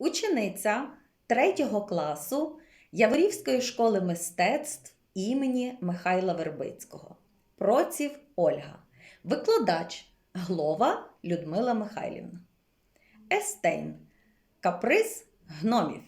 учениця 3 класу Яворівської школи мистецтв імені Михайла Вербицького. Проців Ольга. Викладач Глова Людмила Михайлівна. Естейн. Каприз гномів.